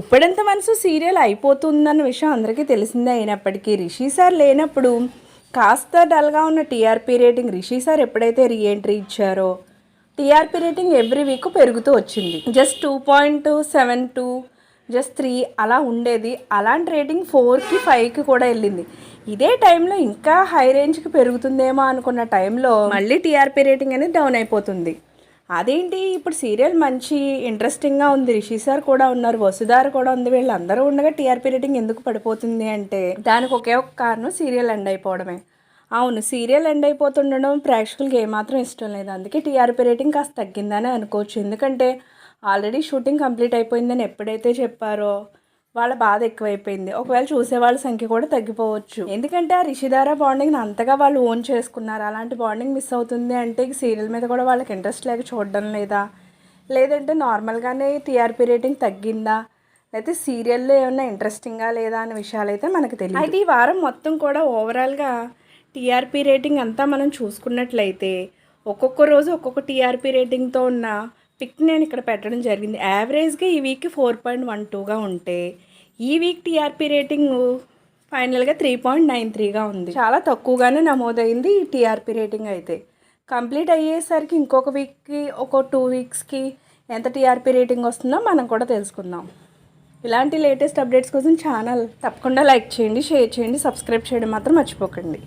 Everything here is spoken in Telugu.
గుప్పెడంత మనసు సీరియల్ అయిపోతుందన్న విషయం అందరికీ తెలిసిందే అయినప్పటికీ రిషి సార్ లేనప్పుడు కాస్త డల్గా ఉన్న టీఆర్పీ రేటింగ్ రిషి సార్ ఎప్పుడైతే రీఎంట్రీ ఇచ్చారో టీఆర్పీ రేటింగ్ ఎవ్రీ వీక్ పెరుగుతూ వచ్చింది. Just two point seven two just three అలా ఉండేది. అలాంటి రేటింగ్ ఫోర్కి ఫైవ్కి కూడా వెళ్ళింది. ఇదే టైంలో ఇంకా హై రేంజ్కి పెరుగుతుందేమో అనుకున్న టైంలో మళ్ళీ టీఆర్పీ రేటింగ్ అనేది డౌన్ అయిపోతుంది. అదేంటి? ఇప్పుడు సీరియల్ మంచి ఇంట్రెస్టింగ్గా ఉంది. రిషి సార్ కూడా ఉన్నారు. వసుధార కూడా ఉంది. వీళ్ళందరూ ఉండగా టీఆర్పీ రేటింగ్ ఎందుకు పడిపోతుంది అంటే దానికి ఒకే ఒక కారణం సీరియల్ ఎండ్ అయిపోవడమే. అవును సీరియల్ ఎండ్ అయిపోతుండడం ప్రేక్షకులకి ఏమాత్రం ఇష్టం లేదు. అందుకే టీఆర్పీ రేటింగ్ కాస్త తగ్గిందని అనుకోవచ్చు. ఎందుకంటే ఆల్రెడీ షూటింగ్ కంప్లీట్ అయిపోయిందని ఎప్పుడైతే చెప్పారో వాళ్ళ బాధ ఎక్కువైపోయింది. ఒకవేళ చూసే వాళ్ళ సంఖ్య కూడా తగ్గిపోవచ్చు. ఎందుకంటే ఆ రిషిధార బాండింగ్ అంతగా వాళ్ళు ఓన్ చేసుకున్నారు. అలాంటి బాండింగ్ మిస్ అవుతుంది అంటే ఈ సీరియల్ మీద కూడా వాళ్ళకి ఇంట్రెస్ట్ లేక చూడడం లేదా లేదంటే నార్మల్గానే టీఆర్పీ రేటింగ్ తగ్గిందా లేకపోతే సీరియల్లో ఏమైనా ఇంట్రెస్టింగా లేదా అనే విషయాలు అయితే మనకు తెలియదు అయితే ఈ వారం మొత్తం కూడా ఓవరాల్గా టీఆర్పీ రేటింగ్ అంతా మనం చూసుకున్నట్లయితే ఒక్కొక్క రోజు ఒక్కొక్క టీఆర్పీ రేటింగ్తో ఉన్న పిక్ నేను ఇక్కడ పెట్టడం జరిగింది. యావరేజ్గా ఈ వీక్ ఫోర్ పాయింట్ వన్ టూగా ఉంటే ఈ వీక్ టీఆర్పీ రేటింగ్ ఫైనల్గా త్రీ పాయింట్ నైన్ త్రీగా ఉంది. చాలా తక్కువగానే నమోదైంది ఈ టీఆర్పీ రేటింగ్ అయితే. కంప్లీట్ అయ్యేసరికి ఇంకొక వీక్కి ఒక టూ వీక్స్కి ఎంత టీఆర్పీ రేటింగ్ వస్తుందో మనం కూడా తెలుసుకుందాం. ఇలాంటి లేటెస్ట్ అప్డేట్స్ కోసం ఛానల్ తప్పకుండా లైక్ చేయండి షేర్ చేయండి సబ్స్క్రైబ్ చేయడం మాత్రం మర్చిపోకండి.